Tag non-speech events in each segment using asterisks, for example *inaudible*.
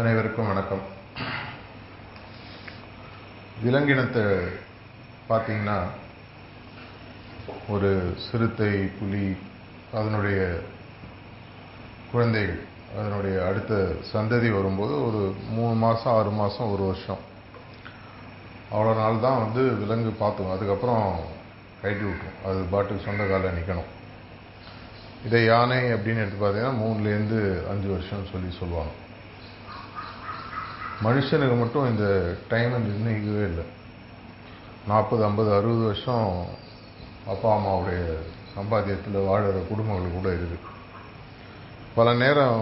அனைவருக்கும் வணக்கம். விலங்கினத்தை பார்த்தீங்கன்னா ஒரு சிறுத்தை புலி அதனுடைய குழந்தைகள் அதனுடைய அடுத்த சந்ததி வரும்போது ஒரு மூணு மாதம் ஆறு மாதம் ஒரு வருஷம். அவ்வளோ நாள் தான் வந்து விலங்கு பார்த்துக்கும் அதுக்கப்புறம் கட்டி விட்டுரும் அது பாட்டுக்கு சொந்த காலில் நிற்கணும் இதை யானை அப்படின்னு எடுத்து பார்த்தீங்கன்னா மூணுலேருந்து அஞ்சு வருஷம் சொல்லி சொல்லுவாங்க. மனுஷனுக்கு மட்டும் இந்த டைமை நிர்ணயிக்கவே இல்லை. நாற்பது ஐம்பது அறுபது வருஷம் அப்பா அம்மாவுடைய சம்பாத்தியத்தில் வாழ்கிற குடும்பங்கள் கூட இருக்குது பல நேரம்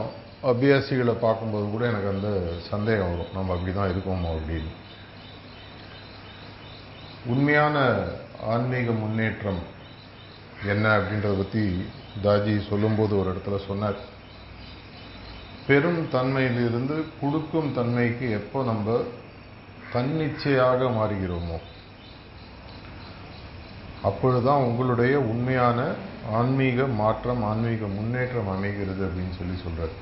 அபியாசிகளை பார்க்கும்போது கூட எனக்கு அந்த சந்தேகம் வரும். நம்ம அப்படி தான் இருக்கோமோ அப்படின்னு. உண்மையான ஆன்மீக முன்னேற்றம் என்ன அப்படின்றத பற்றி தாஜி சொல்லும்போது ஒரு இடத்துல சொன்னார். பெரும் தன்மையிலிருந்து கொடுக்கும் தன்மைக்கு எப்போ நம்ம தன்னிச்சையாக மாறுகிறோமோ? அப்பொழுதுதான் உங்களுடைய உண்மையான ஆன்மீக மாற்றம் ஆன்மீக முன்னேற்றம் அமைகிறது அப்படின்னு சொல்லி சொல்கிறார்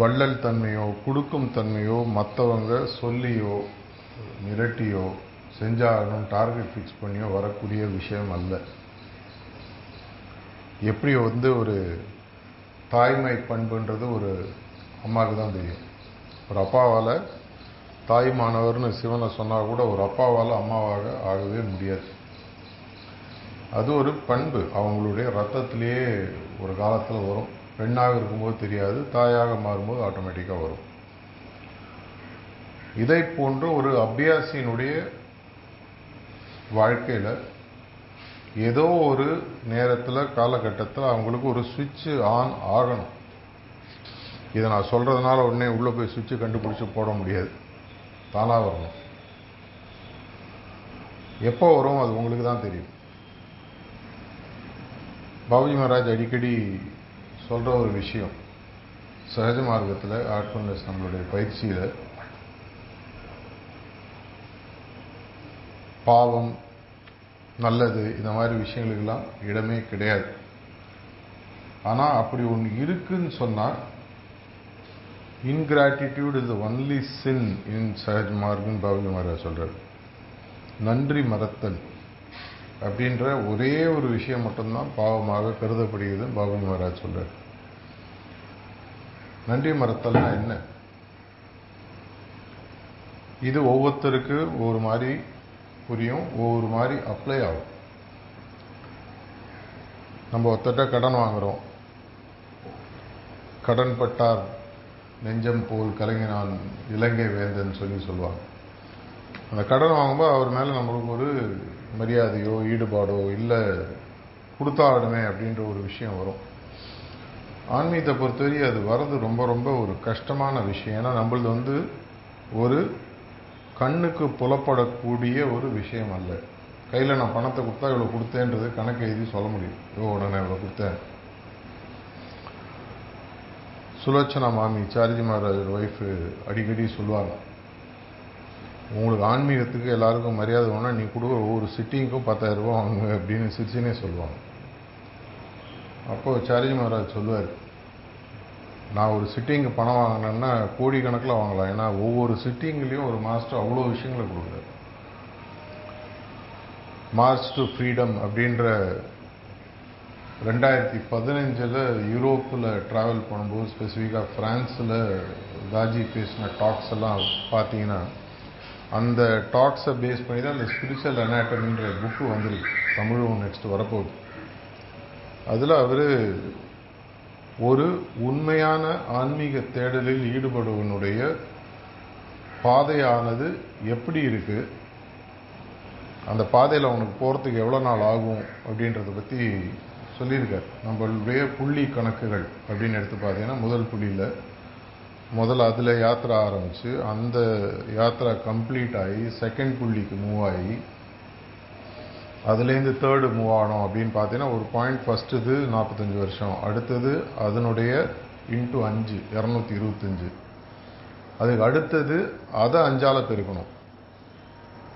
வள்ளல் தன்மையோ கொடுக்கும் தன்மையோ மற்றவங்க சொல்லியோ மிரட்டியோ செஞ்சாகணும் டார்கெட் ஃபிக்ஸ் பண்ணியோ வரக்கூடிய விஷயம் அல்ல. எப்படி வந்து ஒரு தாய்மை பண்புன்றது ஒரு அம்மாவுக்கு தான் தெரியும். ஒரு அப்பாவால் தாய்மானவர்னு சிவனை சொன்னால் கூட ஒரு அப்பாவால் அம்மாவாக ஆகவே முடியாது. அது ஒரு பண்பு. அவங்களுடைய ரத்தத்திலேயே ஒரு காலத்தில் வரும். பெண்ணாக இருக்கும்போது தெரியாது தாயாக மாறும்போது ஆட்டோமேட்டிக்காக வரும். இதை போன்ற ஒரு அபியாசியினுடைய வாழ்க்கையில் ஏதோ ஒரு நேரத்தில் காலகட்டத்தில் அவங்களுக்கு ஒரு சுவிட்சு ஆன் ஆகணும். இதை நான் சொல்கிறதுனால உடனே உள்ளே போய் சுவிட்சு கண்டுபிடிச்சி போட முடியாது. தானாக வரணும். எப்போ வரும் அது உங்களுக்கு தான் தெரியும். பாபுஜி மகாராஜ் அடிக்கடி சொல்கிற ஒரு விஷயம். சகஜ மார்க்கத்தில் ஆட்கொண்டஸ் நம்மளுடைய பயிற்சியில் பாவம் நல்லது இந்த மாதிரி விஷயங்களுக்கெல்லாம் இடமே கிடையாது. ஆனால் அப்படி ஒன்று இருக்குன்னு சொன்னால் ingratitude is only sin in Sahaj மார்க்னு Babuji Maharaj சொல்கிறார் நன்றி மறத்தல் அப்படின்ற ஒரே ஒரு விஷயம் மட்டும்தான் பாவமாக கருதப்படுகிறது பாபுஜி மகாராஜ் சொல்கிறார் நன்றி மறத்தல்னா என்ன? இது ஒவ்வொருத்தருக்கு ஒரு மாதிரி புரியும். ஒவ்வொரு மாதிரி அப்ளை ஆகும். நம்ம ஒருத்தட்ட கடன் வாங்குகிறோம் கடன் பட்டார் நெஞ்சம் போல் கலங்கினான் இலங்கை வேந்தன் சொல்லி சொல்லுவாங்க. அந்த கடன் வாங்கும்போது அவர் மேலே நம்மளுக்கு ஒரு மரியாதையோ ஈடுபாடோ இல்லை கொடுத்தாடணுமே அப்படின்ற ஒரு விஷயம் வரும். ஆன்மீகத்தை பொறுத்தவரை அது வர்றது ரொம்ப ரொம்ப ஒரு கஷ்டமான விஷயம். ஏன்னா நம்மளது வந்து ஒரு கண்ணுக்கு புலப்படக்கூடிய ஒரு விஷயம் அல்ல. கையில் நான் பணத்தை கொடுத்தா இவ்வளோ கொடுத்தேன்றது கணக்கு எழுதி சொல்ல முடியும். இவ்வளோ நான் இவ்வளோ கொடுத்தேன். சுலோச்சனா மாமி சார்ஜி மகாராஜர் ஒய்ஃபு அடிக்கடி சொல்லுவாங்க. உங்களுக்கு ஆன்மீகத்துக்கு எல்லாருக்கும் மரியாதை வேணால் நீ கொடுக்குற ஒவ்வொரு சிட்டிங்க்கும் பத்தாயிரரூபா வாங்குங்க அப்படின்னு சிரிச்சுனே சொல்லுவாங்க. அப்போது சாரஜி மகாராஜ் சொல்லுவார் நான் ஒரு சிட்டிங்கு பணம் வாங்கினேன்னா கோடிக்கணக்கில் வாங்கலாம். ஏன்னா ஒவ்வொரு சிட்டிங்லேயும் ஒரு மாஸ்டர் அவ்வளோ விஷயங்களை கொடுக்குறாரு. மார்ச் டு ஃப்ரீடம் அப்படின்ற ரெண்டாயிரத்தி பதினஞ்சில் யூரோப்பில் ட்ராவல் பண்ணும்போது ஸ்பெசிஃபிக்காக ஃப்ரான்ஸில் காஜி பேசின டாக்ஸ் எல்லாம் பார்த்தீங்கன்னா அந்த டாக்ஸை பேஸ் பண்ணி தான் அந்த ஸ்பிரிச்சுவல் அனாட்டமின்ற புக்கு வந்துருக்கு. தமிழும் நெக்ஸ்ட் வரப்போகுது. அதில் அவர் ஒரு உண்மையான ஆன்மீக தேடலில் ஈடுபடுவனுடைய பாதையானது எப்படி இருக்கு? அந்த பாதையில் அவனுக்கு போகிறதுக்கு எவ்வளோ நாள் ஆகும் அப்படின்றத பற்றி சொல்லியிருக்கார். நம்மளுடைய புள்ளி கணக்குகள் அப்படின்னு எடுத்து பார்த்தீங்கன்னா முதல் புள்ளியில் முதல்ல அதில் யாத்திரை ஆரம்பித்து அந்த யாத்திரை கம்ப்ளீட் ஆகி செகண்ட் புள்ளிக்கு மூவ் ஆகி அதுலேருந்து தேர்டு மூவ் ஆகணும் அப்படின்னு பார்த்தீங்கன்னா ஒரு பாயிண்ட் ஃபஸ்ட்டு இது நாற்பத்தஞ்சு வருஷம். அடுத்தது அதனுடைய இன்ட்டு அஞ்சு இரநூத்தி இருபத்தஞ்சு. அதுக்கு அடுத்தது அதை அஞ்சால் பெருக்கணும்.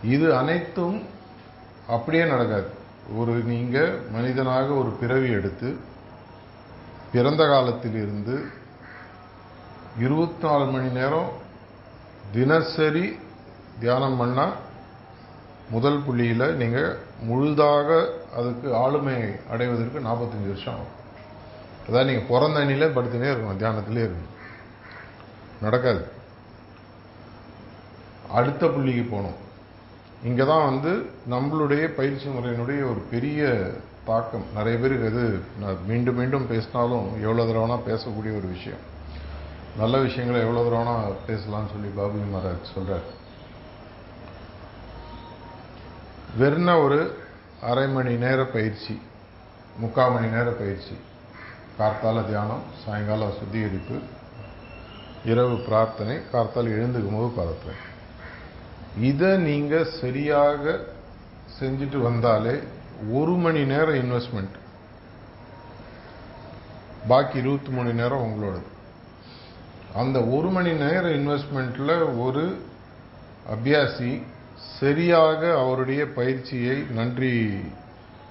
இது அனைத்தும் அப்படியே நடக்காது. ஒரு நீங்கள் மனிதனாக ஒரு பிறவி எடுத்து பிறந்த காலத்திலிருந்து இருபத்தி நாலு மணி நேரம் தினசரி தியானம் பண்ணால் முதல் புள்ளியில் நீங்கள் முழுதாக அதுக்கு ஆளுமை அடைவதற்கு நாற்பத்தஞ்சு வருஷம் ஆகும். அதாவது நீங்கள் பிறந்த அணியில் படுத்துனே இருக்கணும் தியானத்திலே இருக்கணும். நடக்காது. அடுத்த புள்ளிக்கு போகணும். இங்கே தான் வந்து நம்மளுடைய பயிற்சி முறையினுடைய ஒரு பெரிய தாக்கம். நிறைய பேருக்கு அது நான் மீண்டும் மீண்டும் பேசினாலும் எவ்வளோ தடவைனா பேசக்கூடிய ஒரு விஷயம். நல்ல விஷயங்களை எவ்வளோ தடவைனா பேசலாம்னு சொல்லி பாபுஜி மகாராஜ் சொல்கிறார் வெறும் ஒரு அரை மணி நேர பயிற்சி முக்கால் மணி நேர பயிற்சி. கார்த்தால தியானம் சாயங்காலம் சுத்திகரிப்பு இரவு பிரார்த்தனை கார்த்தால் எழுந்துக்கும் போது பிரார்த்தனை இதை நீங்கள் சரியாக செஞ்சுட்டு வந்தாலே ஒரு மணி நேரம் இன்வெஸ்ட்மெண்ட் பாக்கி இருபத்தி மணி நேரம் உங்களோடது. அந்த ஒரு மணி நேரம் இன்வெஸ்ட்மெண்ட்டில் ஒரு அபியாசி சரியாக அவருடைய பயிற்சியை நன்றி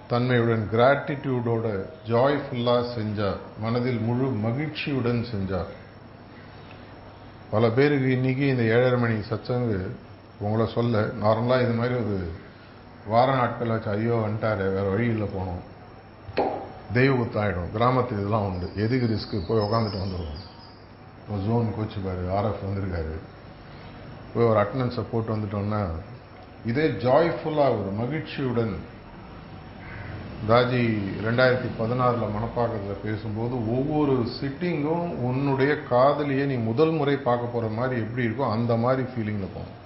தன்மையுடன் கிராட்டிடியூடோட ஜாய்ஃபுல்லாக செஞ்சார். மனதில் முழு மகிழ்ச்சியுடன் செஞ்சார். பல பேருக்கு இன்றைக்கி இந்த ஏழரை மணி சச்சங்கு உங்களை சொல்ல நார்மலாக இது மாதிரி ஒரு வார நாட்கள் வச்சு ஐயோ வந்துட்டாரு வேற வழியில் போனோம். தெய்வ குத்தாயிடும் கிராமத்தில் இதெல்லாம் உண்டு. எதுக்கு ரிஸ்க்கு போய் உட்காந்துட்டு வந்துடுவோம் இப்போ ஜோன் கோச்சுப்பார் ஆர்எஃப் வந்திருக்காரு. போய் ஒரு அட்டண்டன்ஸை போட்டு வந்துட்டோம்னா இதே ஜாய்ஃபுல்லாக ஒரு மகிழ்ச்சியுடன் தாஜி ரெண்டாயிரத்தி பதினாறில் மனப்பாக்கத்தில் பேசும்போது ஒவ்வொரு சிட்டிங்கும் உன்னுடைய காதலியை நீ முதல் முறை பார்க்க போகிற மாதிரி எப்படி இருக்கோ அந்த மாதிரி ஃபீலிங்கில் போகும்.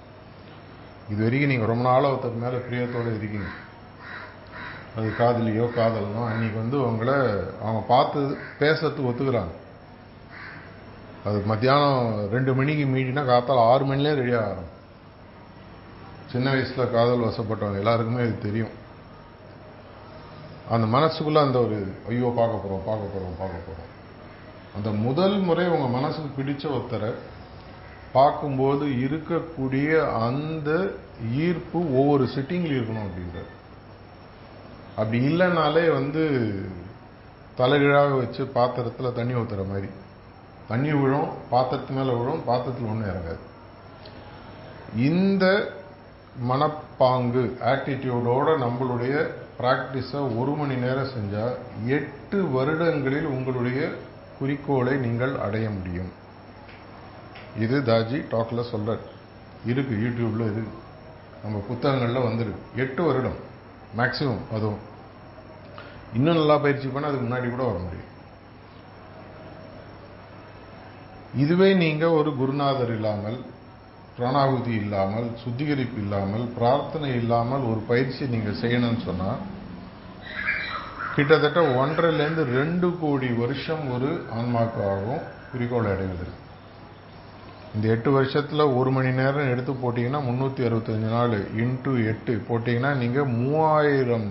இது வரைக்கும் நீங்கள் ரொம்ப நாளாக ஒருத்தர் மேலே பிரியத்தோடு இருக்கீங்க. அது காதலியோ காதலனோ அன்றைக்கி வந்து உங்களை அவங்க பார்த்து பேசுறதுக்கு ஒத்துக்கிறாங்க. அது மத்தியானம் ரெண்டு மணிக்கு மீட்டினா காத்தால் ஆறு மணிலே ரெடி ஆகிறோம் சின்ன வயசில் காதல் வசப்பட்டவங்க எல்லாருக்குமே இது தெரியும். அந்த மனசுக்குள்ளே அந்த ஒரு ஐயோ பார்க்க போகிறோம் பார்க்க போகிறோம் பார்க்க போகிறோம் அந்த முதல் முறை உங்கள் மனசுக்கு பிடிச்ச ஒருத்தரை பார்க்கும்போது இருக்கக்கூடிய அந்த ஈர்ப்பு ஒவ்வொரு சிட்டிங்கில் இருக்கணும் அப்படின்றது அப்படி இல்லைனாலே வந்து தலைகீழாக வச்சு பாத்திரத்தில் தண்ணி ஊற்றுற மாதிரி. தண்ணி விழும் பாத்திரத்து மேலே விழும் பாத்திரத்தில் ஒன்றும் இறங்காது. இந்த மனப்பாங்கு ஆட்டிடியூடோட நம்மளுடைய ப்ராக்டிஸை ஒரு மணி நேரம் செஞ்சால் எட்டு வருடங்களில் உங்களுடைய குறிக்கோளை நீங்கள் அடைய முடியும். இது தாஜி டாக்கில் சொல்கிறார் இருக்கு யூடியூப்பில் இது. நம்ம புத்தகங்களில் வந்துருக்கு எட்டு வருடம். மேக்ஸிமம் அதுவும். இன்னும் நல்லா பயிற்சி பண்ணால் அதுக்கு முன்னாடி கூட வர முடியும். இதுவே நீங்கள் ஒரு குருநாதர் இல்லாமல் பிராணாகுதி இல்லாமல் சுத்திகரிப்பு இல்லாமல் பிரார்த்தனை இல்லாமல் ஒரு பயிற்சி நீங்கள் செய்யணும்னு சொன்னால் கிட்டத்தட்ட ஒன்றரைலேருந்து ரெண்டு கோடி வருஷம் ஒரு ஆன்மாக்காகவும் குறிக்கோளை அடைவதற்கு இந்த எட்டு வருஷத்தில் ஒரு மணி நேரம் எடுத்து போட்டிங்கன்னா முந்நூற்றி அறுபத்தஞ்சு நாள் இன்ட்டு எட்டு போட்டிங்கன்னா நீங்கள் மூவாயிரம்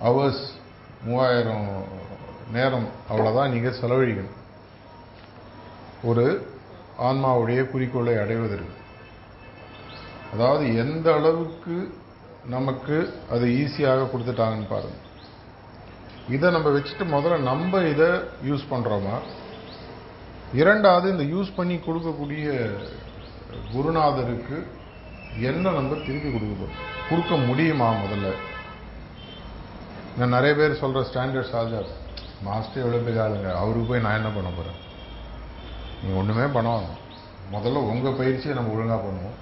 ஹவர்ஸ் மூவாயிரம் நேரம் அவ்வளோதான் நீங்கள் செலவழிக்கணும். ஒரு ஆன்மாவுடைய குறிக்கோளை அடைவதற்கு. அதாவது எந்த அளவுக்கு நமக்கு அது ஈஸியாக கொடுத்துட்டாங்கன்னு பாருங்க. இதை நம்ம வச்சுட்டு முதல்ல நம்ம இதை யூஸ் பண்ணுறோமா இரண்டாவது இந்த யூஸ் பண்ணி கொடுக்கக்கூடிய குருநாதருக்கு என்ன நம்ம திருப்பி கொடுக்க கொடுக்க முடியுமா முதல்ல? நான் நிறைய பேர் சொல்கிற ஸ்டாண்டர்ட் சார்ஜர் மாஸ்டர் எவ்வளோ பெரிய ஆளுங்க அவருக்கு போய் நான் என்ன பண்ண போகிறேன் நீங்கள் ஒன்றுமே பண்ண முதல்ல உங்கள் பயிற்சியை நம்ம ஒழுங்காக பண்ணுவோம்.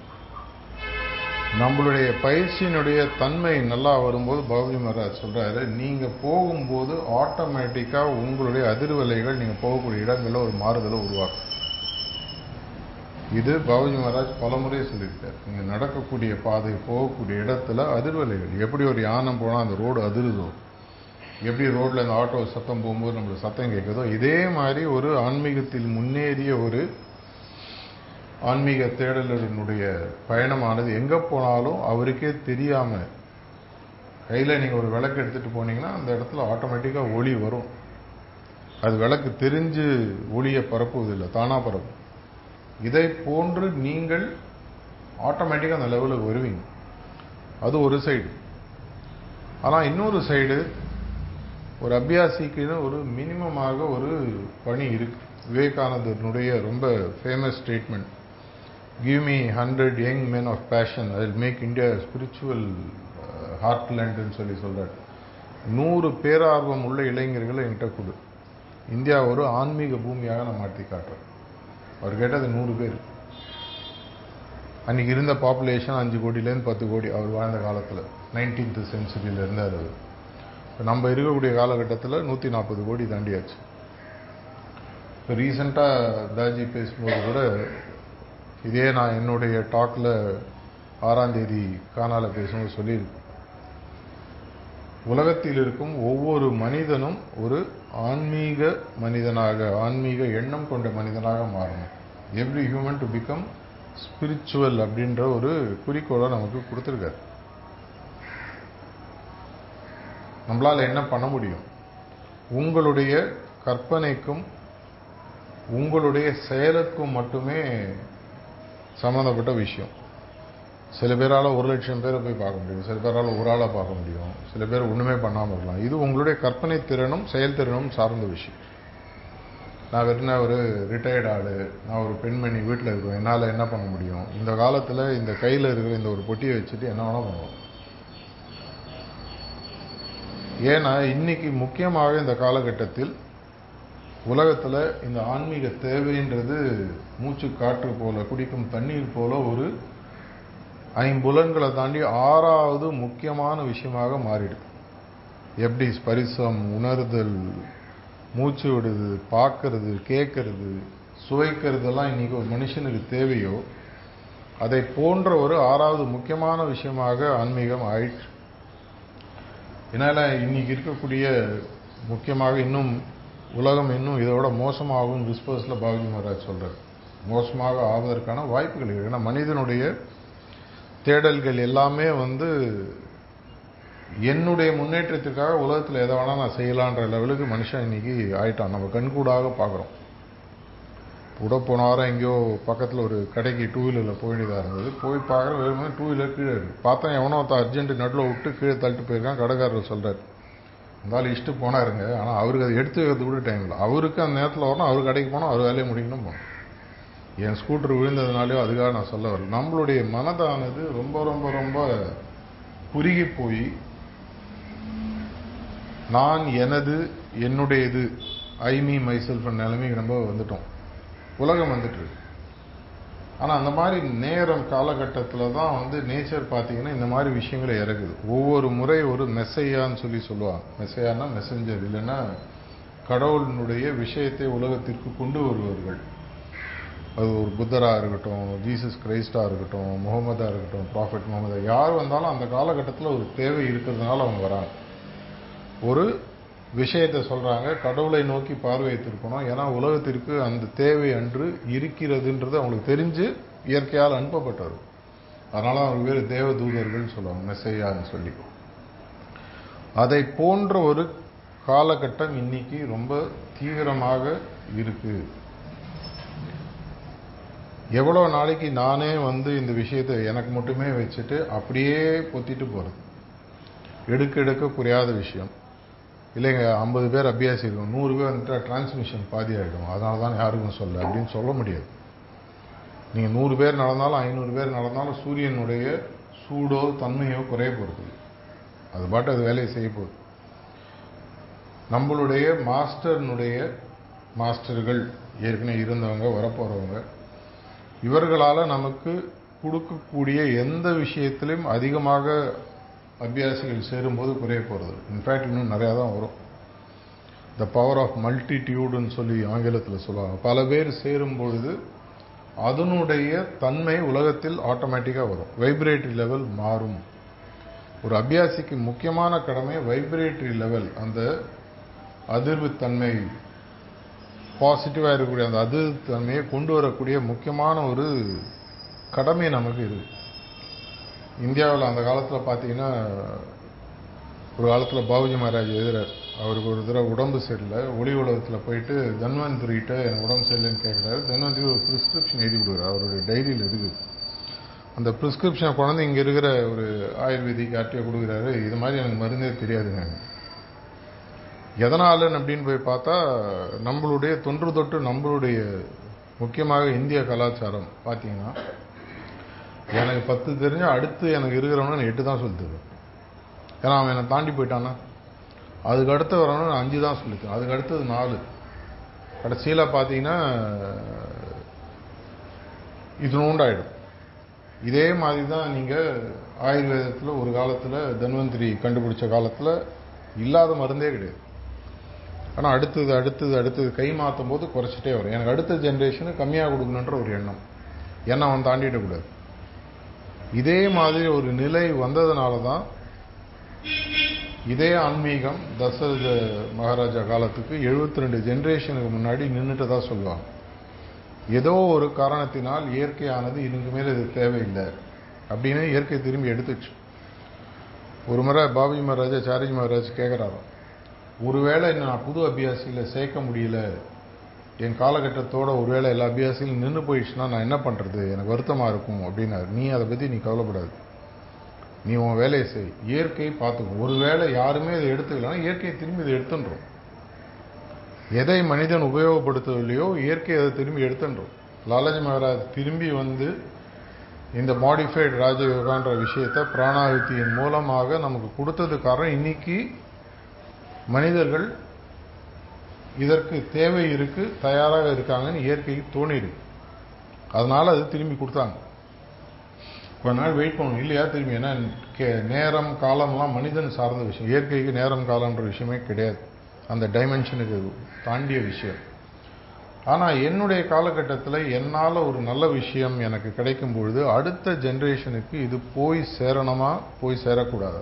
நம்மளுடைய பயிற்சியினுடைய தன்மை நல்லா வரும்போது பாபுஜி மகாராஜ் சொல்கிறாரு நீங்கள் போகும்போது ஆட்டோமேட்டிக்காக உங்களுடைய அதிர்வலைகள் நீங்கள் போகக்கூடிய இடங்களில் ஒரு மாறுதலை உருவாக்கும். இது பாபுஜி மகாராஜ் பல முறை சொல்லியிருக்கார். நீங்கள் நடக்கக்கூடிய பாதை போகக்கூடிய இடத்துல அதிர்வலைகள் எப்படி ஒரு யானம் போனால் அந்த ரோடு அதிருதோ எப்படி ரோட்டில் அந்த ஆட்டோ சத்தம் போகும்போது நம்மளுக்கு சத்தம் கேட்குதோ இதே மாதிரி ஒரு ஆன்மீகத்தில் முன்னேறிய ஒரு ஆன்மீக தேடலினுடைய பயணமானது எங்கே போனாலும் அவருக்கே தெரியாமல் கையில் நீங்கள் ஒரு விளக்கு எடுத்துகிட்டு போனீங்கன்னா அந்த இடத்துல ஆட்டோமேட்டிக்காக ஒளி வரும். அது விளக்கு தெரிஞ்சு ஒளியை பரப்புவதில்லை தானாக பரப்பும். இதை போன்று நீங்கள் ஆட்டோமேட்டிக்காக அந்த லெவலுக்கு வருவீங்க. அது ஒரு சைடு. ஆனால் இன்னொரு சைடு ஒரு அபியாசிக்குன்னு ஒரு மினிமமாக ஒரு பணி இருக்கு. விவேகானந்தனுடைய ரொம்ப famous statement give me hundred young men of passion I make India spiritual ஹார்ட்லேண்டுன்னு சொல்லி சொல்கிறார் நூறு பேரார்வம் உள்ள இளைஞர்களை என்கிட்ட கொடு. இந்தியா ஒரு ஆன்மீக பூமியாக நான் மாற்றி காட்டுறேன். அவர் கேட்டது நூறு பேர். அன்றைக்கி இருந்த பாப்புலேஷன் அஞ்சு கோடியிலேருந்து பத்து கோடி. அவர் வாழ்ந்த காலத்தில் நைன்டீன்த் சென்ச்சுரியில் இருந்தார் அவர். நம்ம இருக்கக்கூடிய காலகட்டத்தில் நூற்றி நாற்பது கோடி தாண்டியாச்சு. இப்போ ரீசண்டாக தாஜி பேசும்போது கூட இதே நான் என்னுடைய டாக்கில் ஆறாம் தேதி காணால பேசும்போது சொல்லியிருக்கேன். உலகத்தில் இருக்கும் ஒவ்வொரு மனிதனும் ஒரு ஆன்மீக மனிதனாக ஆன்மீக எண்ணம் கொண்ட மனிதனாக மாறணும். Every human to become spiritual அப்படின்ற ஒரு குறிக்கோளை நமக்கு கொடுத்துருக்காரு. நம்மளால் என்ன பண்ண முடியும்? உங்களுடைய கற்பனைக்கும் உங்களுடைய செயலுக்கும் மட்டுமே சம்மந்தப்பட்ட விஷயம். சில பேரால் ஒரு லட்சம் பேரை போய் பார்க்க முடியும். சில பேரால் ஒரு ஆளாக பார்க்க முடியும். சில பேர் ஒன்றுமே பண்ணாமல் இருக்கலாம். இது உங்களுடைய கற்பனை திறனும் செயல்திறனும் சார்ந்த விஷயம். நான் வெறும் ஒரு ரிட்டையர்ட் ஆள் நான் ஒரு பெண்மணி வீட்டில் இருக்கிறேன் என்னால் என்ன பண்ண முடியும்? இந்த காலத்தில் இந்த கையில் இருக்கிற இந்த ஒரு பொட்டியை வச்சுட்டு என்ன வேணால் பண்ணுவோம் ஏன்னா இன்னைக்கு முக்கியமாக இந்த காலகட்டத்தில் உலகத்தில் இந்த ஆன்மீக தேவைன்றது மூச்சு காற்று போல குடிக்கும் தண்ணீர் போல ஒரு ஐம்புலன்களை தாண்டி ஆறாவது முக்கியமான விஷயமாக மாறிடுது. எப்படி ஸ்பரிசம் உணர்தல் மூச்சு விடுது பார்க்கறது கேட்கறது சுவைக்கிறதெல்லாம் இன்னைக்கு ஒரு மனுஷனுக்கு தேவையோ அதை போன்ற ஒரு ஆறாவது முக்கியமான விஷயமாக ஆன்மீகம் ஆயிடுச்சு என்னால் இன்றைக்கி இருக்கக்கூடிய முக்கியமாக இன்னும் உலகம் இன்னும் இதோட மோசமாகும் விஸ்வஸில் பாபுஜி மகாராஜ் சொல்கிறார் மோசமாக ஆவதற்கான வாய்ப்புகள் ஏன்னா மனிதனுடைய தேடல்கள் எல்லாமே வந்து என்னுடைய முன்னேற்றத்துக்காக உலகத்தில் எதை வேணால் நான் செய்யலான்ற லெவலுக்கு மனுஷன் இன்னைக்கு ஆயிட்டான். நம்ம கண்கூடாக பார்க்குறோம். கூட போன வாரம் எங்கேயோ பக்கத்தில் ஒரு கடைக்கு டூ வீலரில் போக இருந்தது. போய் பார்க்குற வேறு டூ வீலர் கீழே இருக்குது பார்த்தா எவனோ ஒருத்தன் அர்ஜென்ட் நடுவில் விட்டு கீழே தள்ளிட்டு போயிருக்கான் கடைக்காரர் சொல்கிறார் இருந்தாலும் இஷ்டு போனாருங்க. ஆனால் அவருக்கு அதை எடுத்து வைக்கிறது கூட டைம் இல்லை. அவருக்கு அந்த நேரத்தில் வரணும் அவர் கடைக்கு போனால் அவர் வேலையை முடிக்கணும் போகணும். என் ஸ்கூட்டர் விழுந்ததுனாலேயோ அதுக்காக நான் சொல்ல வரல. நம்மளுடைய மனதானது ரொம்ப ரொம்ப ரொம்ப குறுகி போய் நான் எனது என்னுடையது ஐ மீ மைசெல்ஃப் நிலைமைக்கு நம்ம வந்துட்டோம். உலகம் வந்துட்டுருக்கு ஆனால் அந்த மாதிரி நேரம் காலகட்டத்தில் தான் வந்து நேச்சர் பார்த்தீங்கன்னா இந்த மாதிரி விஷயங்களை இறக்குது. ஒவ்வொரு முறை ஒரு மெசையான்னு சொல்லி சொல்லுவாங்க. மெசையானா மெசஞ்சர் இல்லைன்னா கடவுளினுடைய விஷயத்தை உலகத்திற்கு கொண்டு வருவார்கள் அது ஒரு புத்தராக இருக்கட்டும் ஜீசஸ் கிரைஸ்டாக இருக்கட்டும் முகமதாக இருக்கட்டும் ப்ராஃபிட் முகமதா யார் வந்தாலும் அந்த காலகட்டத்தில் ஒரு தேவை இருக்கிறதுனால அவங்க வராங்க. ஒரு விஷயத்தை சொல்கிறாங்க கடவுளை நோக்கி பார்வையத்திருக்கணும் ஏன்னா உலகத்திற்கு அந்த தேவை அன்று இருக்கிறதுன்றது அவங்களுக்கு தெரிஞ்சு இயற்கையால் அனுப்பப்பட்டது. அதனால் அவங்க பேர் தேவதூதர்கள் சொல்லுவாங்க. மெசையான்னு சொல்லி. அதை போன்ற ஒரு காலகட்டம் இன்னைக்கு ரொம்ப தீவிரமாக இருக்கு. எவ்வளோ நாளைக்கு நானே வந்து இந்த விஷயத்தை எனக்கு மட்டுமே வச்சுட்டு அப்படியே பொத்திட்டு போகிறது எடுக்க எடுக்க குறையாத விஷயம். இல்லைங்க ஐம்பது பேர் அபியாசி இருக்கும் நூறு பேர் வந்துட்டால் டிரான்ஸ்மிஷன் பாதி ஆகிடும் அதனால தான் யாருக்கும் சொல்ல அப்படின்னு சொல்ல முடியாது. நீங்கள் நூறு பேர் நடந்தாலும் ஐநூறு பேர் நடந்தாலும் சூரியனுடைய சூடோ தன்மையோ குறைய போகிறது அது பாட்டு அது வேலையை செய்ய போகுது. நம்மளுடைய மாஸ்டர்னுடைய மாஸ்டர்கள் ஏற்கனவே இருந்தவங்க வரப்போகிறவங்க இவர்களால் நமக்கு கொடுக்கக்கூடிய எந்த விஷயத்திலையும் அதிகமாக அபியாசிகள் சேரும்போது குறைய போகிறது இன்ஃபேக்ட் இன்னும் நிறையா தான் வரும். த பவர் ஆஃப் மல்டிடியூடுன்னு சொல்லி ஆங்கிலத்தில் சொல்லுவாங்க. பல பேர் சேரும் பொழுது அதனுடைய தன்மை உலகத்தில் ஆட்டோமேட்டிக்காக வரும். வைப்ரேட்டரி லெவல் மாறும். ஒரு அபியாசிக்கு முக்கியமான கடமை வைப்ரேட்டரி லெவல் அந்த அதிர்வு தன்மை பாசிட்டிவாக இருக்கக்கூடிய அந்த அதிர்வு தன்மையை கொண்டு வரக்கூடிய முக்கியமான ஒரு கடமை நமக்கு இருக்குது இந்தியாவில் அந்த காலத்தில் பார்த்தீங்கன்னா ஒரு காலத்தில் பாபுஜி மகாராஜ் எதிரார் அவருக்கு ஒரு தடவை உடம்பு சரியில்லை. ஒளி உலகத்தில் போயிட்டு தன்வந்திரிகிட்ட எனக்கு உடம்பு சரியில்லைன்னு கேட்குறாரு தன்வந்திரி ஒரு ப்ரிஸ்கிரிப்ஷன் எழுதி கொடுக்குறாரு அவருடைய டைரியில் இருக்குது. அந்த ப்ரிஸ்கிரிப்ஷனை கொண்டாந்து இங்கே இருக்கிற ஒரு ஆயுர்வேதிக் ஆர்டியை கொடுக்குறாரு. இது மாதிரி எனக்கு மருந்தே தெரியாதுங்க. எதனாலன்னு அப்படின்னு போய் பார்த்தா நம்மளுடைய தொன்று தொட்டு நம்மளுடைய முக்கியமாக இந்திய கலாச்சாரம் பார்த்தீங்கன்னா எனக்கு பத்து தெரிஞ்சால் அடுத்து எனக்கு இருக்கிறவனு எட்டு தான் சொல்லி தருவேன் ஏன்னா அவன் என்னை தாண்டி போயிட்டானா அதுக்கு அடுத்து வரவனு நான் அஞ்சு தான் சொல்லித்தேன் அதுக்கு அடுத்தது நாலு. கடைசியில் பார்த்தீங்கன்னா இது நோண்டாயிடும். இதே மாதிரி தான் நீங்கள் ஆயுர்வேதத்தில் ஒரு காலத்தில் தன்வந்திரி கண்டுபிடிச்ச காலத்தில் இல்லாத மருந்தே கிடையாது. ஆனால் அடுத்தது அடுத்தது அடுத்தது கை மாற்றும் போது குறைச்சிட்டே வரும். எனக்கு அடுத்த ஜென்ரேஷனு கம்மியாக கொடுக்கணுன்ற ஒரு எண்ணம். எண்ணம் அவன் தாண்டிடக்கூடாது. இதே மாதிரி ஒரு நிலை வந்ததுனால தான் இதே ஆன்மீகம் தசரத மகாராஜா காலத்துக்கு எழுபத்தி ரெண்டு ஜென்ரேஷனுக்கு முன்னாடி நின்றுட்டு தான் சொல்லுவாங்க. ஏதோ ஒரு காரணத்தினால் இயற்கையானது இதுக்கு மேலே இது தேவையில்லை அப்படின்னு இயற்கை திரும்பி எடுத்துச்சு. ஒரு முறை பாபி மகாராஜா சாரிஜி மகாராஜ் கேட்குறாரோ ஒருவேளை நான் புது அபியாசியில் சேர்க்க முடியல என் காலகட்டத்தோட ஒருவேளை எல்லா அபியாசிலும் நின்று போயிடுச்சுன்னா நான் என்ன பண்ணுறது எனக்கு வருத்தமாக இருக்கும் அப்படின்னாரு. நீ அதை பற்றி நீ கவலைப்படாது. நீ உன் வேலையை செய். இயற்கையை பார்த்துக்கும் ஒருவேளை யாருமே இதை எடுத்துக்கலன்னா இயற்கையை திரும்பி இதை எடுத்துன்றோம். எதை மனிதன் உபயோகப்படுத்தவில்லையோ இயற்கை அதை திரும்பி எடுத்துன்றோம். லாலாஜி மகாராஜ் திரும்பி வந்து இந்த மாடிஃபைடு ராஜயோகான்ற விஷயத்தை பிராணாயுத்தியின் மூலமாக நமக்கு கொடுத்தது காரணம் இன்னைக்கு மனிதர்கள் இதற்கு தேவை இருக்கு தயாராக இருக்காங்கன்னு இயற்கைக்கு தோணிருக்கு அதனால அது திரும்பி கொடுத்தாங்க. கொஞ்ச நாள் வெயிட் பண்ணணும். இல்லையா திரும்பி ஏன்னா நேரம் காலம்லாம் மனிதன் சார்ந்த விஷயம். இயற்கைக்கு நேரம் காலம்ன்ற விஷயமே கிடையாது. அந்த டைமென்ஷனுக்கு தாண்டிய விஷயம். ஆனால் என்னுடைய காலகட்டத்தில் என்னால் ஒரு நல்ல விஷயம் எனக்கு கிடைக்கும் பொழுது அடுத்த ஜென்ரேஷனுக்கு இது போய் சேரணுமா? போய் சேரக்கூடாது?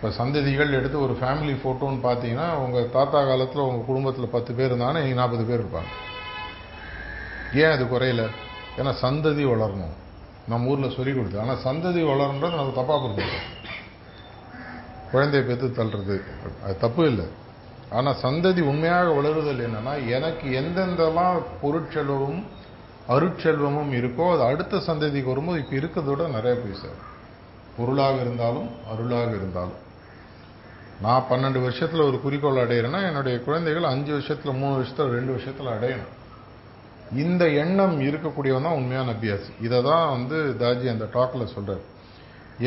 இப்போ சந்ததிகள் எடுத்து ஒரு ஃபேமிலி ஃபோட்டோன்னு பார்த்தீங்கன்னா உங்கள் தாத்தா காலத்தில் உங்கள் குடும்பத்தில் பத்து பேர் இருந்தாங்கன்னா நீங்கள் நாற்பது பேர் இருப்பாங்க. ஏன் அது குறையல? ஏன்னா சந்ததி வளரணும். நம்ம ஊரில் சொல்லி கொடுத்து ஆனால் சந்ததி வளரன்றது நம்ம தப்பாக புரிஞ்சுக்கணும் குழந்தைய பெற்று தள்ளுறது. அது தப்பு இல்லை. ஆனால் சந்ததி உண்மையாக வளருதல் என்னன்னா எனக்கு எந்தெந்தெல்லாம் பொருட்செல்வமும் அருட்செல்வமும் இருக்கோ அது அடுத்த சந்ததிக்கு வரும்போது இப்போ இருக்கிறதோட நிறைய போய் சார் பொருளாக இருந்தாலும் அருளாக இருந்தாலும். நான் பன்னெண்டு வருஷத்தில் ஒரு குறிக்கோள் அடையிறேன்னா என்னுடைய குழந்தைகள் அஞ்சு வருஷத்தில் மூணு வருஷத்தில் ரெண்டு வருஷத்தில் அடையணும். இந்த எண்ணம் இருக்கக்கூடியவன் தான் உண்மையான அபியாசி. இதை தான் வந்து தாஜி அந்த டாக்கில் சொல்கிறார்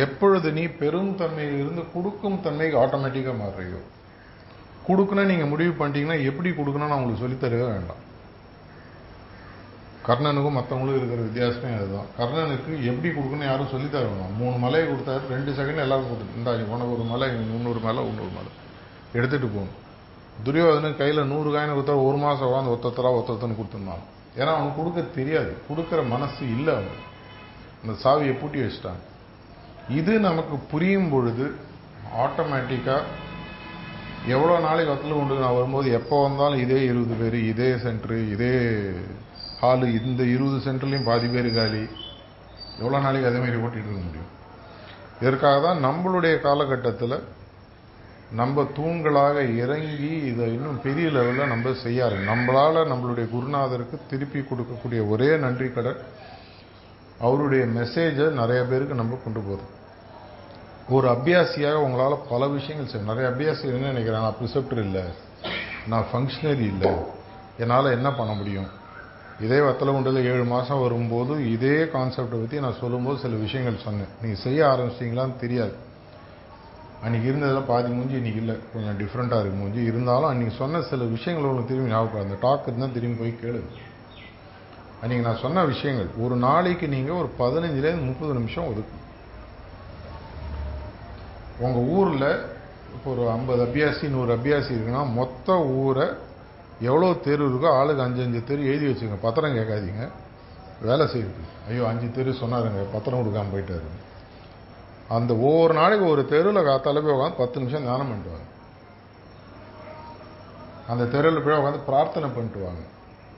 எப்பொழுது நீ பெரும் தன்மையிலிருந்து கொடுக்கும் தன்மைக்கு ஆட்டோமேட்டிக்காக மாறுறியோ? கொடுக்குன்னு நீங்கள் முடிவு பண்ணிட்டீங்கன்னா எப்படி கொடுக்கணும்னு உங்களுக்கு சொல்லித்தரவே வேண்டாம். கர்ணனுக்கும் மற்றவங்களுக்கும் இருக்கிற வித்தியாசமே அதுதான். கர்ணனுக்கு எப்படி கொடுக்கணும் யாரும் சொல்லி தரணும் மூணு மலையை கொடுத்தாரு ரெண்டு செகண்ட் எல்லாரும் கொடுத்து இந்தா உனக்கு ஒரு மலை முந்நூறு மலை இன்னொரு மலை. எடுத்துகிட்டு போகணும். துரியோதனுக்கு கையில் நூறு காயினை கொடுத்தா ஒரு மாதம் உட்காந்து ஒத்தத்தரா ஒத்தத்தன்னு கொடுத்துருந்தாங்க ஏன்னா அவனுக்கு கொடுக்க தெரியாது. கொடுக்குற மனசு இல்லை அவனுக்கு. அந்த சாவியை பூட்டி வச்சுட்டாங்க இது நமக்கு புரியும் பொழுது ஆட்டோமேட்டிக்காக எவ்வளோ நாளைக்கு வத்தில் கொண்டு நான் வரும்போது எப்போ வந்தாலும் இதே இருபது பேர் இதே சென்ட்ரு இதே ஹாலு இந்த இருபது சென்டர்லையும் பாதி பேர் காலி. எவ்வளோ நாளைக்கு அதேமாரி ஓட்டிகிட்டு இருக்க முடியும்? இதற்காக தான் நம்மளுடைய காலகட்டத்தில் நம்ம தூண்களாக இறங்கி இதை இன்னும் பெரிய லெவலில் நம்ம செய்யாது நம்மளால் நம்மளுடைய குருநாதருக்கு திருப்பி கொடுக்கக்கூடிய ஒரே நன்றி கடன் அவருடைய மெசேஜை நிறைய பேருக்கு நம்ம கொண்டு போகிறோம் ஒரு அபியாசியாக உங்களால் பல விஷயங்கள் செய்யும் நிறைய அபியாசிகள் என்ன நினைக்கிறேன் நான் ப்ரிசெப்டர் இல்லை. நான் ஃபங்க்ஷனரி இல்லை. என்னால் என்ன பண்ண முடியும்? இதே வத்தலகுண்டில் ஏழு மாதம் வரும்போது இதே கான்செப்டை பற்றி நான் சொல்லும்போது சில விஷயங்கள் சொன்னேன். நீங்கள் செய்ய ஆரம்பிச்சிட்டிங்களான்னு தெரியாது. அன்றைக்கி இருந்ததில் பாதி மூஞ்சி இன்றைக்கி இல்லை. கொஞ்சம் டிஃப்ரெண்ட்டாக இருக்கு மூஞ்சி. இருந்தாலும் அன்றைக்கி சொன்ன சில விஷயங்கள் உங்களுக்கு திரும்பி ஞாபகம் அந்த டாக் இருந்தால் திரும்பி போய் கேளு. அன்றைக்கி நான் சொன்ன விஷயங்கள் ஒரு நாளைக்கு நீங்கள் ஒரு பதினஞ்சுலேருந்து முப்பது நிமிஷம் ஒதுக்கும் உங்கள் ஊரில் இப்போ ஒரு ஐம்பது அபியாசி நூறு அபியாசி இருக்குன்னா மொத்த ஊரை எவ்வளோ தெரு இருக்கோ ஆளுக்கு அஞ்சு அஞ்சு தெரு எழுதி வச்சுங்க பத்திரம் கேட்காதீங்க. வேலை செய்யுது. ஐயோ அஞ்சு தெரு சொன்னாருங்க. பத்திரம் கொடுக்காம போயிட்டாரு. அந்த ஒவ்வொரு நாளைக்கு ஒரு தெருவில் காத்தால போய் உட்காந்து பத்து நிமிஷம் தியானம் பண்ணிட்டுவாங்க. அந்த தெருவில் போய் உட்காந்து பிரார்த்தனை பண்ணிட்டு வாங்க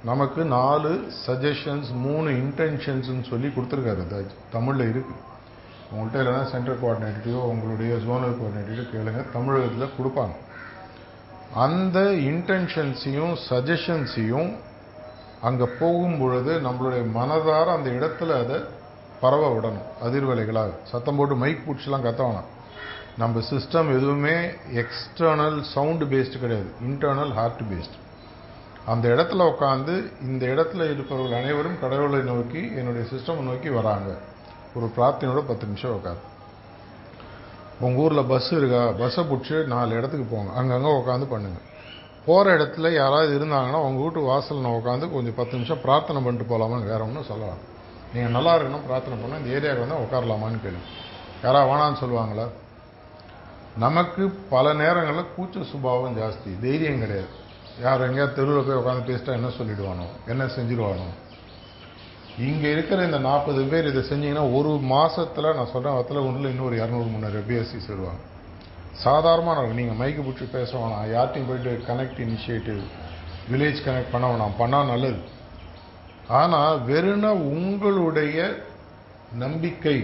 நமக்கு நாலு சஜஷன்ஸ் மூணு இன்டென்ஷன்ஸ்னு சொல்லி கொடுத்துருக்காரு. தமிழில் இருக்குது உங்கள்கிட்ட இல்லைன்னா சென்ட்ரல் கோஆர்டினேட்டரையோ உங்களுடைய ஜோனல் கோஆர்டினேட்டரையோ கேளுங்க. தமிழகத்தில் கொடுப்பாங்க. அந்த இன்டென்ஷன்ஸையும் சஜஷன்ஸையும் அங்கே போகும் பொழுது நம்மளுடைய மனதார அந்த இடத்துல அதை பரவ விடணும் அதிர்வலைகளாக. சத்தம் போட்டு மைக் பூச்சிலாம் கத்த வேணாம் நம்ம சிஸ்டம் எதுவுமே எக்ஸ்டர்னல் சவுண்டு பேஸ்டு கிடையாது. இன்டர்னல் ஹார்ட் பேஸ்டு அந்த இடத்துல உட்காந்து இந்த இடத்துல இருப்பவர்கள் அனைவரும் கடவுளை நோக்கி என்னுடைய சிஸ்டம் நோக்கி வராங்க. ஒரு பிரார்த்தனையோட பத்து நிமிஷம் உட்காந்து உங்கள் ஊரில் பஸ் இருக்கா? பஸ்ஸை பிடிச்சி நாலு இடத்துக்கு போங்க. அங்கங்கே உட்காந்து பண்ணுங்க. போகிற இடத்துல யாராவது இருந்தாங்கன்னா உங்கள் வீட்டு வாசலில் உட்காந்து கொஞ்சம் பத்து நிமிஷம் பிரார்த்தனை பண்ணிட்டு போகலாமான்னு வேற ஒன்றும் சொல்லலாம். நீங்கள் நல்லா இருக்கணும் பிரார்த்தனை பண்ணால் இந்த ஏரியாவுக்கு வந்தால் உட்காரலாமான்னு கேள்வி யாராவது வேணான்னு சொல்லுவாங்களா? நமக்கு பல நேரங்களில் கூச்ச சுபாவம் ஜாஸ்தி. தைரியம் கிடையாது. யார் எங்கேயாவது தெருவில் போய் உட்காந்து பேசிட்டா என்ன சொல்லிடுவானோ? என்ன செஞ்சிருவானோ? இங்கே இருக்கிற இந்த நாற்பது பேர் இதை செஞ்சீங்கன்னா ஒரு மாதத்தில் நான் சொல்கிறேன் வத்தில் ஒன்றில் இன்னொரு இரநூறு முந்நூறு பிஎஸ்சி சேருவாங்க சாதாரணமாக இருக்கும் நீங்கள் மைக்கு பிடிச்சி பேச வேணாம். யார்ட்டையும் போயிட்டு கனெக்ட் இனிஷியேட்டிவ் வில்லேஜ் கனெக்ட் பண்ண வேணாம். பண்ணால் நல்லது. ஆனால் வெறும்னா உங்களுடைய நம்பிக்கை.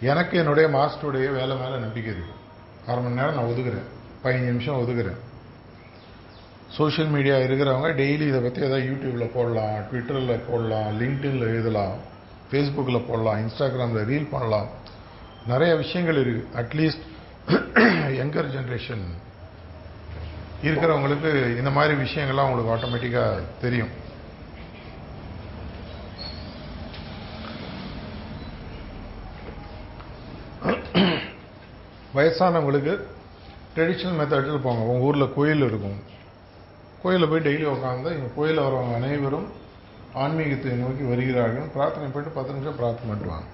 எனக்கு என்னுடைய மாஸ்டருடைய வேலை மேலே நம்பிக்கை இருக்குது அரை மணி நேரம் நான் ஒதுக்குறேன். பதினஞ்சு நிமிஷம் ஒதுக்குறேன். சோஷியல் மீடியா இருக்கிறவங்க டெய்லி இதை பற்றி எதாவது யூடியூப்பில் போடலாம் ட்விட்டரில் போடலாம் லிங்க்டின்ல எழுதலாம் ஃபேஸ்புக்கில் போடலாம் இன்ஸ்டாகிராமில் ரீல் பண்ணலாம். நிறைய விஷயங்கள் இருக்குது அட்லீஸ்ட் யங்கர் ஜென்ரேஷன் இருக்கிறவங்களுக்கு இந்த மாதிரி விஷயங்கள்லாம் அவங்களுக்கு ஆட்டோமேட்டிக்காக தெரியும். *clears throat* வயசானவங்களுக்கு ட்ரெடிஷ்னல் மெத்தடில் போங்க. உங்கள் ஊரில் கோயில் இருக்கும். கோயிலில் போய் டெய்லி உட்காந்து இங்கே கோயிலில் வரவங்க அனைவரும் ஆன்மீகத்தை நோக்கி வருகிறார்கள். பிரார்த்தனை போயிட்டு பத்து நிமிஷம் பிரார்த்தனை பண்ணுவாங்க.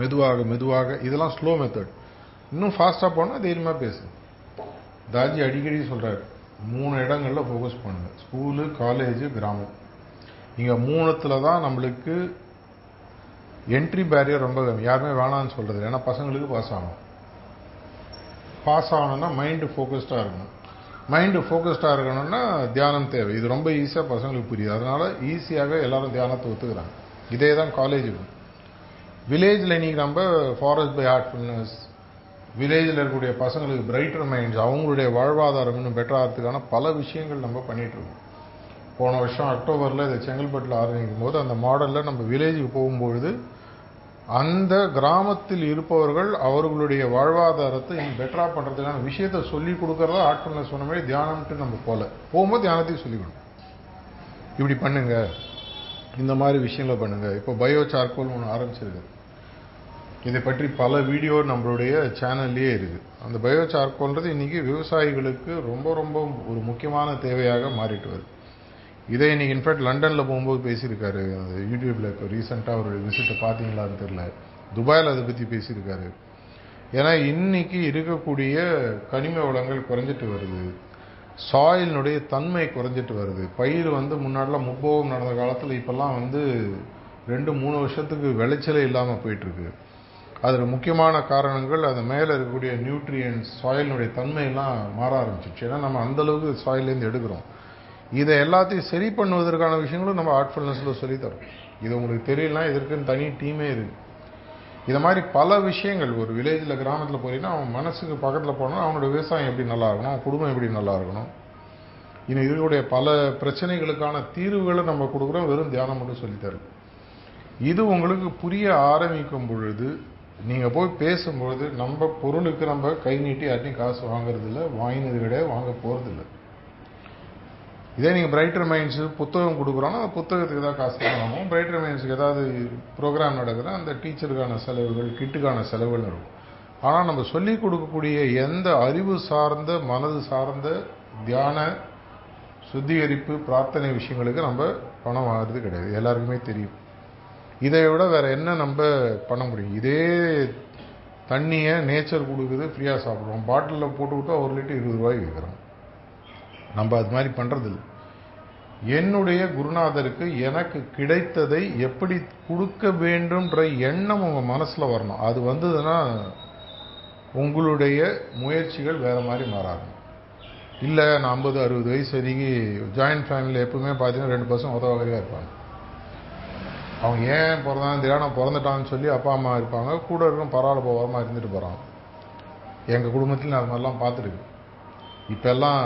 மெதுவாக மெதுவாக இதெல்லாம் ஸ்லோ மெத்தட் இன்னும் ஃபாஸ்ட்டாக போனால் தைரியமாக பேசு. தாஜி அடிக்கடி சொல்கிறாரு மூணு இடங்களில் ஃபோக்கஸ் பண்ணுங்கள் ஸ்கூலு காலேஜு கிராமம். இங்கே மூணுத்தில் தான் நம்மளுக்கு என்ட்ரி பேரியர் ரொம்ப கம்மி. யாருமே வேணான்னு சொல்கிறது ஏன்னா பசங்களுக்கு பாஸ் ஆகணும். பாஸ் ஆகணும்னா மைண்டு ஃபோக்கஸ்டாக இருக்கணும். மைண்டு ஃபோக்கஸ்டாக இருக்கணும்னா தியானம் தேவை. இது ரொம்ப ஈஸியாக பசங்களுக்கு புரியுது. அதனால் ஈஸியாக எல்லாரும் தியானத்தை ஒத்துக்கிறாங்க. இதே தான் காலேஜுக்கு வில்லேஜில் இன்றைக்கி நம்ம ஃபாரஸ்ட் பை ஹார்ட்ஃபுல்னஸ் வில்லேஜில் இருக்கக்கூடிய பசங்களுக்கு பிரைட்டர் மைண்ட்ஸ் அவங்களுடைய வாழ்வாதாரம் இன்னும் பெட்டர் ஆகிறதுக்கான பல விஷயங்கள் நம்ம பண்ணிகிட்ருக்கோம் போன வருஷம் அக்டோபரில் இதை செங்கல்பட்டில் ஆரம்பிக்கும் போது அந்த மாடலில் நம்ம வில்லேஜுக்கு போகும்பொழுது அந்த கிராமத்தில் இருப்பவர்கள் அவர்களுடைய வாழ்வாதாரத்தை இன்னும் பெட்டராக பண்ணுறதுக்கான விஷயத்தை சொல்லி கொடுக்குறத ஆட்கள் சொன்ன மாதிரி தியானம்ட்டு நம்ம போகல. போகும்போது தியானத்தையும் சொல்லி கொடுக்கும் இப்படி பண்ணுங்க. இந்த மாதிரி விஷயங்களை பண்ணுங்க. இப்போ பயோ சார்கோல் ஒன்று ஆரம்பிச்சிருக்கு இதை பற்றி பல வீடியோ நம்மளுடைய சேனல்லையே இருக்குது அந்த பயோ சார்கோல்ன்றது இன்னைக்கு விவசாயிகளுக்கு ரொம்ப ரொம்ப ஒரு முக்கியமான தேவையாக மாறிட்டு வருது. இதை இன்றைக்கி இன்ஃபேக்ட் லண்டனில் போகும்போது பேசியிருக்காரு. அந்த யூடியூப்பில் இப்போ ரீசெண்டாக ஒரு விசிட்டை பார்த்தீங்களான்னு தெரில துபாயில் அதை பற்றி பேசியிருக்காரு. ஏன்னா இன்னைக்கு இருக்கக்கூடிய கனிம வளங்கள் குறைஞ்சிட்டு வருது. சாயிலினுடைய தன்மை குறைஞ்சிட்டு வருது. பயிர் வந்து முன்னாடிலாம் முப்போகம் நடந்த காலத்தில் இப்போல்லாம் வந்து ரெண்டு மூணு வருஷத்துக்கு விளைச்சலே இல்லாமல் போயிட்டுருக்கு. அதில் முக்கியமான காரணங்கள் அது மேலே இருக்கக்கூடிய நியூட்ரியன்ஸ் சாயிலினுடைய தன்மையெல்லாம் மாற ஆரம்பிச்சிச்சு ஏன்னா நம்ம அந்த அளவுக்கு சாயிலேருந்து எடுக்கிறோம். இதை எல்லாத்தையும் சரி பண்ணுவதற்கான விஷயங்களும் நம்ம ஆர்ட்ஃபுல்னஸில் சொல்லித்தரோம். இது உங்களுக்கு தெரியலனா இதற்குன்னு தனி டீமே இருக்குது இதை மாதிரி பல விஷயங்கள் ஒரு வில்லேஜில் கிராமத்தில் போனீங்கன்னா அவன் மனசுக்கு பக்கத்தில் போனால் அவனோட விவசாயம் எப்படி நல்லா இருக்கணும் அவன் குடும்பம் எப்படி நல்லா இருக்கணும். இன்னும் இதனுடைய பல பிரச்சனைகளுக்கான தீர்வுகளை நம்ம கொடுக்குறோம் வெறும் தியானம் மட்டும் சொல்லித்தரும் இது உங்களுக்கு புரிய ஆரம்பிக்கும் பொழுது நீங்கள் போய் பேசும்பொழுது நம்ம பொருளுக்கு நம்ம கை நீட்டி யார்ட்டையும் காசு வாங்குறதில்ல வாங்கினது கிடையாது வாங்க போகிறது இல்லை இதே நீங்கள் பிரைட்டர் மைண்ட்ஸு புத்தகம் கொடுக்குறோன்னா அந்த புத்தகத்துக்கு ஏதாவது காசு வாங்குவோம். பிரைட்டர் மைண்ட்ஸுக்கு ஏதாவது ப்ரோக்ராம் நடக்குதுன்னா அந்த டீச்சருக்கான செலவுகள் கிட்டுக்கான செலவுகள் இருக்கும். ஆனால் நம்ம சொல்லிக் கொடுக்கக்கூடிய எந்த அறிவு சார்ந்த மனது சார்ந்த தியான சுத்திகரிப்பு பிரார்த்தனை விஷயங்களுக்கு நம்ம பணம் வாங்குறது கிடையாது. எல்லாருக்குமே தெரியும். இதை விட வேறு என்ன நம்ம பண்ண முடியும்? இதே தண்ணியை நேச்சர் கொடுக்குது ஃப்ரீயாக சாப்பிடுவோம் பாட்டிலில் போட்டு ஒரு லிட்டர் இருபது ரூபாய்க்கு விற்கிறோம். நம்ம அது மாதிரி பண்ணுறதில்ல என்னுடைய குருநாதருக்கு எனக்கு கிடைத்ததை எப்படி கொடுக்க வேண்டும்ன்ற எண்ணம் உங்கள் மனசில் வரணும். அது வந்ததுன்னா உங்களுடைய முயற்சிகள் வேறு மாதிரி மாறாது. இல்லை நான் ஐம்பது அறுபது வயசு வரைக்கும் ஜாயிண்ட் ஃபேமிலியில் எப்பவுமே பார்த்தீங்கன்னா ரெண்டு பசங்க உதவகரியாக இருப்பாங்க. அவங்க ஏன் பிறந்தான் தியானம் பிறந்துட்டான்னு சொல்லி அப்பா அம்மா இருப்பாங்க. கூட இருக்கும் பரவாயில்ல போகாமல் இருந்துட்டு போகிறாங்க எங்கள் குடும்பத்தில் நான் அது மாதிரிலாம் பார்த்துருக்கு. இப்போல்லாம்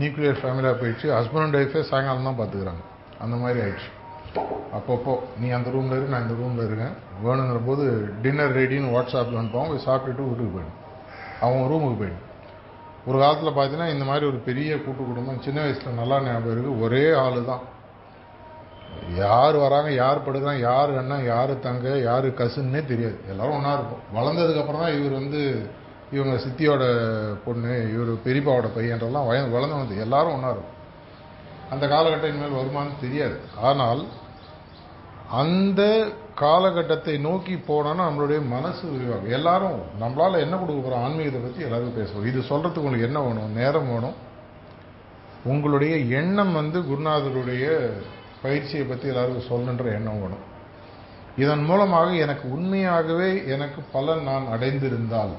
நியூக்ளியர் ஃபேமிலியாக போயிடுச்சு. ஹஸ்பண்ட் அண்ட் ஒய்ஃபே சாயங்காலம் தான் பார்த்துக்கிறாங்க அந்த மாதிரி ஆயிடுச்சு. அப்பப்போ நீ அந்த ரூமில் இரு நான் இந்த ரூமில் இருக்கேன். வேணுங்கிற போது டின்னர் ரெடின்னு வாட்ஸ்அப்பில் அனுப்புவான். போய் சாப்பிட்டுட்டு வீட்டுக்கு போயிடும் அவங்க ரூமுக்கு போயிடும் ஒரு காலத்தில் பார்த்தீங்கன்னா இந்த மாதிரி ஒரு பெரிய கூட்டு குடும்பம் சின்ன வயசில் நல்லா ஞாபகம் இருக்குது ஒரே ஆள் தான் யார் வராங்க யார் படுக்கிறாங்க யார் அண்ணன் யார் தங்க யார் கசுன்னே தெரியாது. எல்லோரும் ஒன்றா இருக்கும் வளர்ந்ததுக்கப்புறம் தான் இவர் வந்து இவங்க சித்தியோட பொண்ணு இவர் பெரியப்பாவோட பையன்றெல்லாம் வய வளர்ந்து வந்து எல்லாரும் ஒன்றா இருக்கும். அந்த காலகட்டம் இனிமேல் வருமானு தெரியாது. ஆனால் அந்த காலகட்டத்தை நோக்கி போனோன்னா நம்மளுடைய மனசு விரிவாகும். எல்லாரும் நம்மளால் என்ன கொடுக்க போகிறோம் ஆன்மீகத்தை பற்றி எல்லாரும் பேசுவோம். இது சொல்கிறதுக்கு உங்களுக்கு என்ன வேணும்? நேரம் வேணும். உங்களுடைய எண்ணம் வந்து குருநாதருடைய பயிற்சியை பற்றி எல்லாருக்கும் சொல்லணுன்ற எண்ணம் வேணும். இதன் மூலமாக எனக்கு உண்மையாகவே எனக்கு பலன் நான் அடைந்திருந்தால்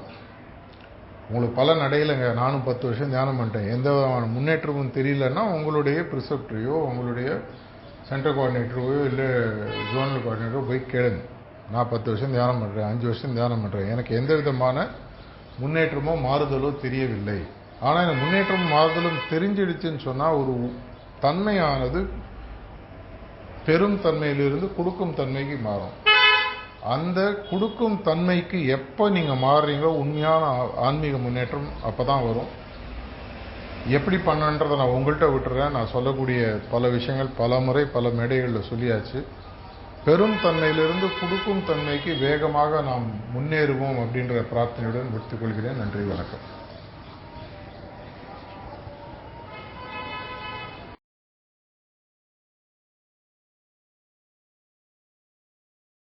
உங்களுக்கு பலன் அடையலைங்க நானும் பத்து வருஷம் தியானம் பண்ணிட்டேன். எந்த விதமான முன்னேற்றமும் தெரியலன்னா உங்களுடைய ப்ரிசப்டரையோ உங்களுடைய சென்டர் கோஆர்டினேட்டரோ இல்லை ஜோனல் கோஆர்டினேட்டரோ போய் கேளுங்க. நான் பத்து வருஷம் தியானம் பண்ணுறேன் அஞ்சு வருஷம் தியானம் பண்ணுறேன் எனக்கு எந்த விதமான முன்னேற்றமோ மாறுதலோ தெரியவில்லை. ஆனால் எனக்கு முன்னேற்றமும் மாறுதலும் தெரிஞ்சிடுச்சுன்னு சொன்னால் ஒரு தன்மையானது பெரும் தன்மையிலிருந்து கொடுக்கும் தன்மைக்கு மாறும். அந்த கொடுக்கும் தன்மைக்கு எப்போ நீங்கள் மாறுறீங்களோ உண்மையான ஆன்மீக முன்னேற்றம் அப்போ தான் வரும். எப்படி பண்ணன்றதை நான் உங்கள்கிட்ட விட்டுறேன். நான் சொல்லக்கூடிய பல விஷயங்கள் பல முறை பல மேடைகளில் சொல்லியாச்சு. பெரும் தன்மையிலிருந்து கொடுக்கும் தன்மைக்கு வேகமாக நாம் முன்னேறுவோம் அப்படின்ற பிரார்த்தனையுடன் முடித்துக் கொள்கிறேன். நன்றி வணக்கம்.